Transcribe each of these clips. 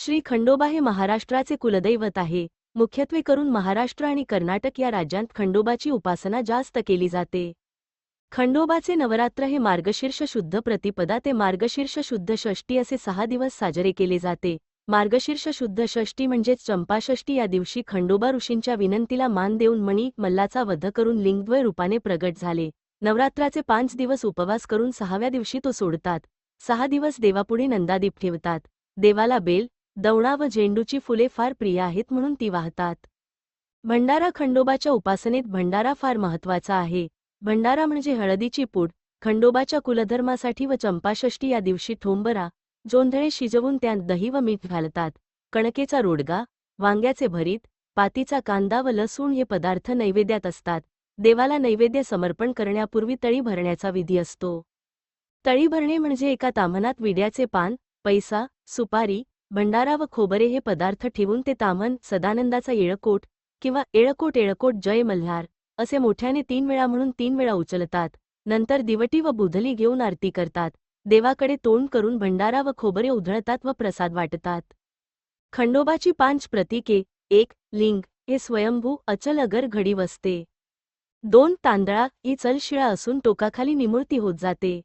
श्री खंडोबा हे महाराष्ट्राचे कुलदैवत आहे. मुख्यत्वे करून महाराष्ट्र आणि कर्नाटक या राज्यांत खंडोबाची उपासना जास्त केली जाते. खंडोबाचे नवरात्र हे मार्गशीर्ष शुद्ध प्रतिपदा ते मार्गशीर्ष शुद्ध षष्टी असे सहा दिवस साजरे केले जाते. मार्गशीर्ष शुद्ध षष्टी म्हणजेच चंपाषष्टी या दिवशी खंडोबा ऋषींच्या विनंतीला मान देऊन मणी मल्लाचा वध करून लिंगद्वय रूपाने प्रगट झाले. नवरात्राचे पाच दिवस उपवास करून सहाव्या दिवशी तो सोडतात. सहा दिवस देवापुढे नंदादीप ठेवतात. देवाला बेल दवडा व झेंडूची फुले फार प्रिय आहेत म्हणून ती वाहतात. भंडारा खंडोबाच्या उपासनेत भंडारा फार महत्त्वाचा आहे. भंडारा म्हणजे हळदीची पूड खंडोबाच्या कुलधर्मासाठी व चंपाषष्टी या दिवशी ठोंबरा जोंधळे शिजवून त्यात दही व मीठ घालतात. कणकेचा रोडगा वांग्याचे भरीत पातीचा कांदा व लसूण हे पदार्थ नैवेद्यात असतात. देवाला नैवेद्य समर्पण करण्यापूर्वी तळी भरण्याचा विधी असतो. तळी भरणे म्हणजे एका तामनात विड्याचे पान पैसा सुपारी भंडारा व खोबरे हे पदार्थ ठेवून ते तामन सदानंदाचा येळकोट किंवा येळकोट येळकोट जय मल्हार असे मोठ्याने तीन वेळा म्हणून तीन वेळा उचलतात. नंतर दिवटी व बुधली घेऊन आरती करतात. देवाकडे तोंड करून भंडारा व खोबरे उधळतात व प्रसाद वाटतात. खंडोबाची पांच प्रतीके. एक लिंग. हे स्वयंभू अचल अगर घडी वसते. दोन तांदळा. ही चलशिळा असून टोकाखाली निमुळती होत जाते.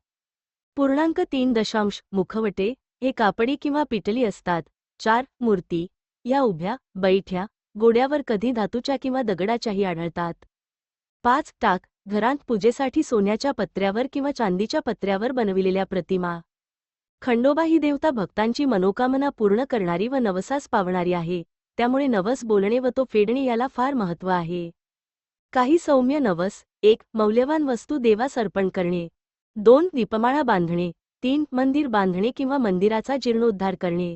पूर्णांक तीन दशांश. मुखवटे. हे कापडी किंवा पिटली असतात. चार मूर्ती. या उभ्या बैठ्या गोड्यावर कधी धातूच्या किंवा दगडाच्याही आढळतात. पाच टाक घरांत पूजेसाठी सोन्याच्या पत्र्यावर किंवा चांदीच्या पत्र्यावर बनविलेल्या प्रतिमा. खंडोबा ही देवता भक्तांची मनोकामना पूर्ण करणारी व नवसास पावणारी आहे. त्यामुळे नवस बोलणे व तो फेडणे याला फार महत्त्व आहे. काही सौम्य नवस एक मौल्यवान वस्तू देवास अर्पण करणे. दोन दीपमाळा बांधणे. तीन मंदिर बांधणे किंवा मंदिराचा जीर्णोद्धार करणे.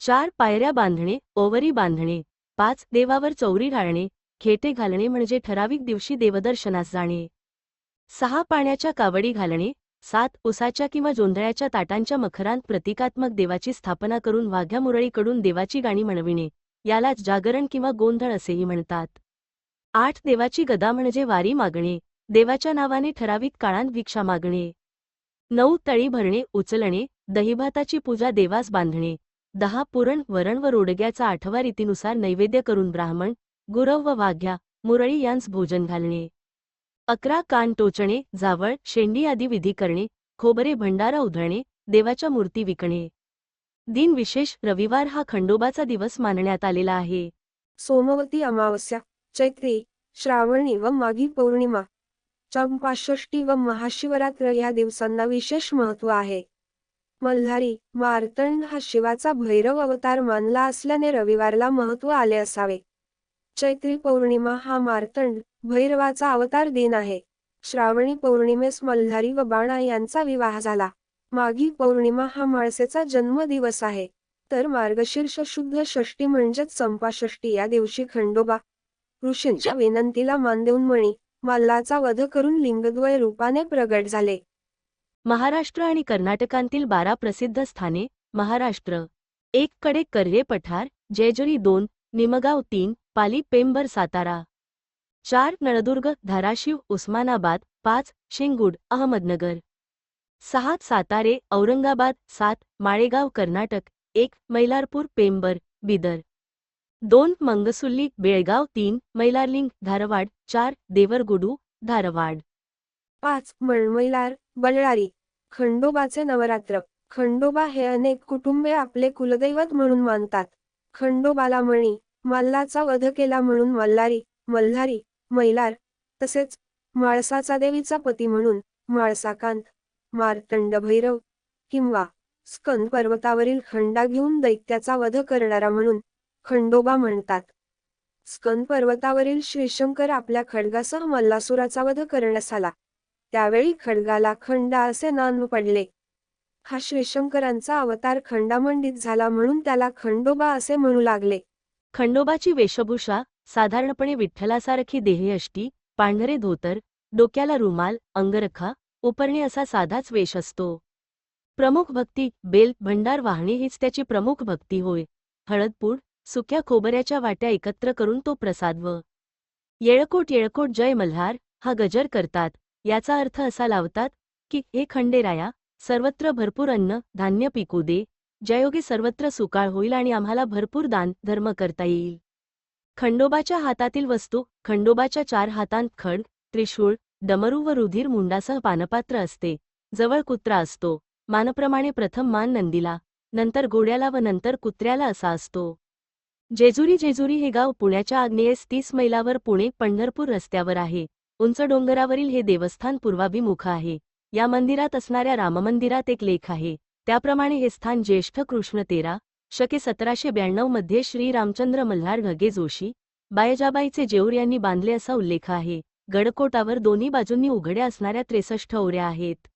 चार पायऱ्या बांधणे ओवरी बांधणे. पाच देवावर चौरी घालणे खेटे घालणे म्हणजे ठराविक दिवशी देवदर्शनास जाणे. सहा पाण्याच्या कावडी घालणे. सात उसाच्या किंवा जोंधळ्याच्या ताटांच्या मखरांत प्रतिकात्मक देवाची स्थापना करून वाघ्या मुरळीकडून देवाची गाणी म्हणविणे. यालाच जागरण किंवा गोंधळ असेही म्हणतात. आठ देवाची गदा म्हणजे वारी मागणे. देवाच्या नावाने ठराविक काळांत भिक्षा मागणे. नऊ तळी भरणे उचलणे दहीभाताची पूजा देवास बांधणे. दहा पुरण वरण व रोडग्याचा आठवा रीतीनुसार नैवेद्य करून ब्राह्मण गुरव व वाघ्या मुरळी यांस भोजन घालणे. अकरा कान टोचणे जावळ शेंडी आदी विधी करणे खोबरे भंडारा उधळणे देवाच्या मूर्ती विकणे. दिन विशेष रविवार हा खंडोबाचा दिवस मानण्यात आलेला आहे. सोमवती अमावस्या चैत्री श्रावणी व माघी पौर्णिमा. चंपाषष्ठी व महाशिवरात्र या दिवसांना विशेष महत्त्व आहे. मल्हारी मार्तंड हा शिवाचा भैरव अवतार मानला असल्याने रविवारला महत्त्व आले असावे. चैत्री पौर्णिमा हा मार्तंड भैरवाचा अवतार दिन आहे. श्रावणी पौर्णिमेस मल्हारी व बाणा यांचा विवाह झाला. माघी पौर्णिमा हा माळसेचा जन्मदिवस आहे. तर मार्गशीर्ष शुद्ध षष्टी म्हणजेच संपाषष्टी या दिवशी खंडोबा ऋषींच्या विनंतीला मान देऊन मणी मल्लाचा वध करून लिंगद्वय रूपाने प्रगट झाले. महाराष्ट्र आणि कर्नाटकांतील बारा प्रसिद्ध स्थाने महाराष्ट्र. एक कडे कर्रे पठार जेजुरी दोन निमगाव तीन पाली पेंबर सातारा. चार नळदुर्ग धाराशिव उस्मानाबाद पाच शेंगुड अहमदनगर. सहा सातारे औरंगाबाद सात माळेगाव कर्नाटक. एक मैलारपूर पेंबर बिदर. दोन मंगसुल्ली बेळगाव तीन मैलारलिंग धारवाड चार देवरगुडू धारवाड. पाच मळमैलार बल्लारी खंडोबाचे नवरात्र. खंडोबा हे अनेक कुटुंबे आपले कुलदैवत म्हणून मानतात. खंडोबाला मणी मल्लाचा वध केला म्हणून मल्लारी मल्हारी मैलार तसेच माळसाचा देवीचा पती म्हणून माळसाकांत मार्तंड भैरव किंवा स्कंद पर्वतावरील खंडा घेऊन दैत्याचा वध करणारा म्हणून खंडोबा म्हणतात. स्कंद पर्वतावरील श्रीशंकर आपल्या खडगासह मल्लासुराचा वध करण्यास आला. त्यावेळी खडगाला खंडा असे नान पडले. हा श्रीशंकरांचा अवतार खंडामंडित झाला म्हणून त्याला खंडोबा असे म्हणू लागले. खंडोबाची वेशभूषा साधारणपणे विठ्ठलासारखी देहयष्टी पांढरे धोतर डोक्याला रुमाल अंगरखा उपरणे असा साधाच वेश असतो. प्रमुख भक्ती बेल भंडार वाहणे हीच त्याची प्रमुख भक्ती होय. हळदपूड सुक्या खोबऱ्याच्या वाट्या एकत्र करून तो प्रसाद व येळकोट येळकोट जय मल्हार हा गजर करतात. याचा अर्थ असा लावतात की हे खंडेराया सर्वत्र भरपूर अन्न धान्य पिकू दे. ज्यायोगे सर्वत्र सुकाळ होईल आणि आम्हाला भरपूर दान धर्म करता येईल. खंडोबाच्या हातातील वस्तू खंडोबाच्या चार हातांत खड त्रिशूळ डमरू व रुधिर मुंडासह पानपात्र असते. जवळ कुत्रा असतो. मानप्रमाणे प्रथम मान नंदीला नंतर घोड्याला व नंतर कुत्र्याला असा असतो. जेजुरी जेजुरी हे गाव पुण्याच्या आग्नेयेस तीस मैलावर पुणे पंढरपूर रस्त्यावर आहे. उंच डोंगरावरील हे देवस्थान पूर्वाभिमुख आहे. या मंदिरात असणाऱ्या राममंदिरात एक लेख आहे. त्याप्रमाणे हे स्थान ज्येष्ठ कृष्ण तेरा शके सतराशे ब्याण्णवमध्ये श्री रामचंद्र मल्हार घगे जोशी बायजाबाईचे जेऊर यांनी बांधले असा उल्लेख आहे. गडकोटावर दोन्ही बाजूंनी उघड्या असणाऱ्या त्रेसष्ट ओऱ्या आहेत.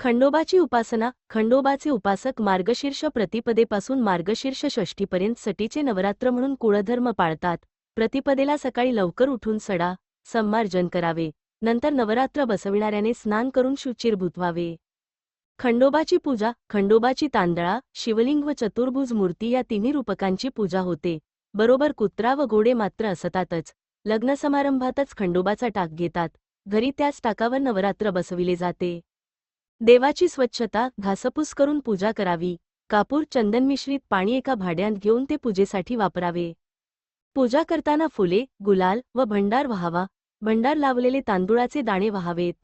खंडोबाची उपासना खंडोबाचे उपासक मार्गशीर्ष प्रतिपदेपासून मार्गशीर्ष षष्ठीपर्यंत सटीचे नवरात्र म्हणून कुळधर्म पाळतात. प्रतिपदेला सकाळी लवकर उठून सडा संमार्जन करावे. नंतर नवरात्र बसविणाऱ्याने स्नान करून शुचिर भुतवावे खंडोबाची पूजा खंडोबाची तांदळा शिवलिंग व चतुर्भुज मूर्ती या तिन्ही रूपकांची पूजा होते. बरोबर कुत्रा व घोडे मात्र असतातच. लग्न समारंभातच खंडोबाचा टाक घेतात. घरी त्याच टाकावर नवरात्र बसविले जाते. देवाची स्वच्छता घासपूस करून पूजा करावी. कापूर चंदन मिश्रित पाणी एका भाड्यात घेऊन ते पूजेसाठी वापरावे. पूजा करताना फुले गुलाल व भंडार व्हावा. भंडार लावलेले तांदुळाचे दाणे व्हावेत.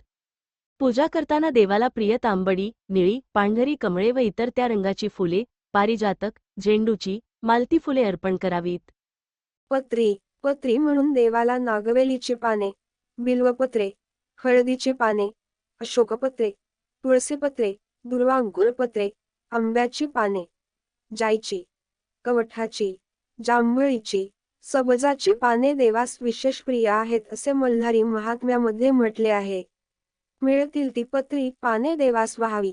पूजा करताना देवाला प्रिय तांबडी निळी पांढरी कमळे व इतर त्या रंगाची फुले पारिजातक झेंडूची मालती फुले अर्पण करावीत. पत्री पत्री म्हणून देवाला नागवेलीची पाने बिल्वपत्रे हळदीची पाने अशोकपत्रे तुळसीपत्रे दुर्वांगुळपत्रे आंब्याची पाने जायची कवठाची जांभळीची सबजाची पाने देवास विशेष प्रिय आहेत असे मल्हारी महात्म्यामध्ये म्हटले आहे. मिळतील ती पत्री पाने देवास व्हावी.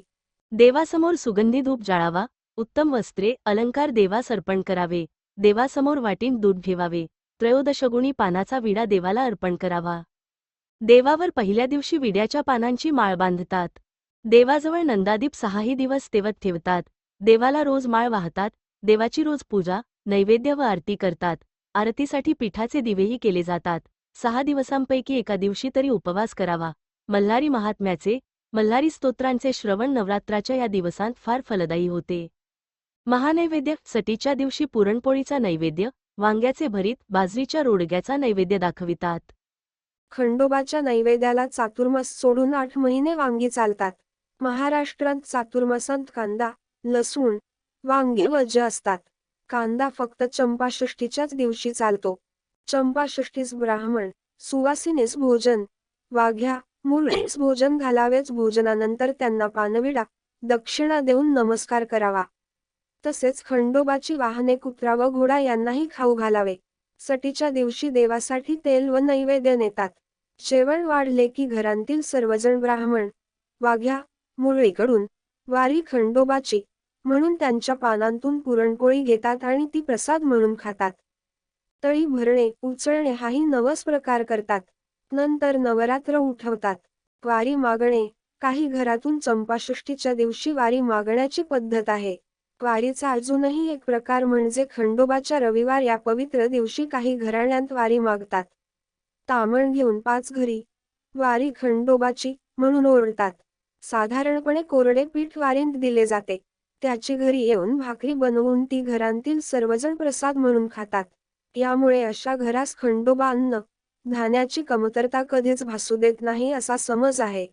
देवासमोर सुगंधी धूप जाळावा उत्तम वस्त्रे अलंकार देवास अर्पण करावे देवासमोर वाटीन दूध ठेवावे त्रयोदशगुणी पानाचा विडा देवाला अर्पण करावा. देवावर पहिल्या दिवशी विड्याच्या पानांची माळ बांधतात. देवाजवळ नंदादीप सहाही दिवस तेवत ठेवतात देवाला रोज माळ वाहतात देवाची रोज पूजा नैवेद्य व आरती करतात आरतीसाठी पिठाचे दिवेही केले जातात. सहा दिवसांपैकी एका दिवशी तरी उपवास करावा. मल्हारी महात्म्याचे मल्हारी स्तोत्रांचे श्रवण नवरात्राच्या या दिवसांत फार फलदायी होते. महानैवेद्य सटीच्या दिवशी पुरणपोळीचा नैवेद्य वांग्याचे भरीत बाजरीच्या रोडग्याचा नैवेद्य दाखवितात. खंडोबाच्या नैवेद्याला चातुर्मास सोडून आठ महिने वांगी चालतात. महाराष्ट्रात चातुर्मासांत कांदा लसूण वांगे वज असतात. कांदा फक्त चंपाषष्ठीच्याच दिवशी चालतो. चंपाषष्ठीस ब्राह्मण सुवासिनीस भोजन वाघ्या मुरळीस भोजन घालावेच भोजनानंतर त्यांना पानविडा दक्षिणा देऊन नमस्कार करावा. तसेच खंडोबाची वाहने कुत्रा व घोडा यांनाही खाऊ घालावे. सटीच्या दिवशी देवासाठी तेल व नैवेद्य नेतात. जेवण वाढले की घरांतील सर्वजण ब्राह्मण वाघ्या मुरळीकडून. वारी खंडोबाची म्हणून त्यांच्या पानांतून पुरणपोळी घेतात आणि ती प्रसाद म्हणून खातात. तळी भरणे उचलणे हाही नवस प्रकार करतात. नंतर नवरात्र उठवतात. वारी मागणे काही घरातून चंपाषष्ठीच्या दिवशी वारी मागण्याची पद्धत आहे. वारीचा अजूनही एक प्रकार म्हणजे खंडोबाच्या रविवार या पवित्र दिवशी काही घराण्यांत वारी मागतात. तामण घेऊन पाच घरी वारी खंडोबाची म्हणून ओरडतात. साधारणपणे कोरडे पीठ वारींत दिले जाते. त्याची घरी येऊन भाकरी बनवून ती घरांतील सर्वजण प्रसाद म्हणून खातात. यामुळे अशा घरास खंडोबा अन्न धान्याची कमतरता कधीच भासू देत नाही असा समज आहे.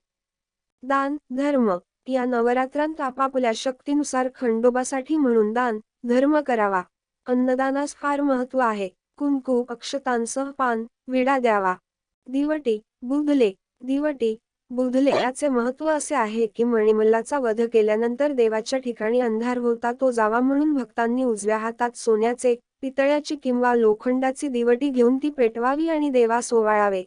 दान धर्म या नवरात्रांत आपापल्या शक्तीनुसार खंडोबासाठी म्हणून दान धर्म करावा. अन्नदानास फार महत्त्व आहे. कुंकू अक्षतांसह पान विडा द्यावा. दिवटी बुधले दिवटी बुधले याचे महत्त्व असे आहे की मणिमल्लाचा वध केल्यानंतर देवाच्या ठिकाणी अंधार होता तो जावा म्हणून भक्तांनी उजव्या हातात सोन्याचे पितळ्याची किंवा लोखंडाची दिवटी घेऊन ती पेटवावी आणि देवास ओवाळावे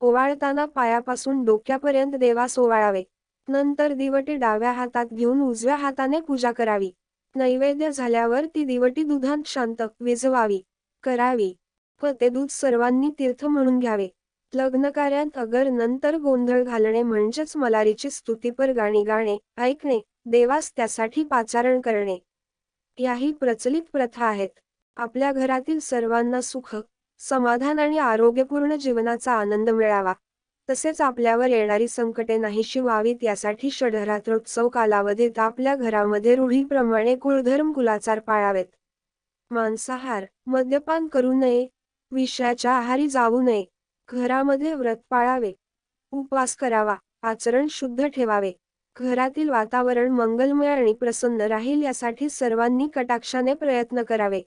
ओवाळताना पायापासून डोक्यापर्यंत देवास ओवाळावे नंतर दिवटी डाव्या हातात घेऊन उजव्या हाताने पूजा करावी. नैवेद्य झाल्यावर ती दिवटी दुधांत शांत विझवावी करावी. व ते दूध सर्वांनी तीर्थ म्हणून घ्यावे. लग्नकार्यात अगर नंतर गोंधळ घालणे म्हणजेच मलारीची स्तुतीपर गाणी गाणे ऐकणे देवास त्यासाठी पाचारण करणे. याही प्रचलित प्रथा आहेत. आपल्या घरातील सर्वांना सुख समाधान आणि आरोग्यपूर्ण जीवनाचा आनंद मिळावा. तसेच आपल्यावर येणारी संकटे नाहीशी व्हावीत यासाठी षडरात्रोत्सव कालावधीत आपल्या घरामध्ये रूढीप्रमाणे कुळधर्म कुलाचार पाळावेत. मांसाहार मद्यपान करू नये. विषयाच्या आहारी जाऊ नये. घरामध्ये व्रत पाळावे. उपवास करावा. आचरण शुद्ध ठेवावे. घरातील वातावरण मंगलमय आणि प्रसन्न राहील यासाठी सर्वांनी कटाक्षाने प्रयत्न करावे.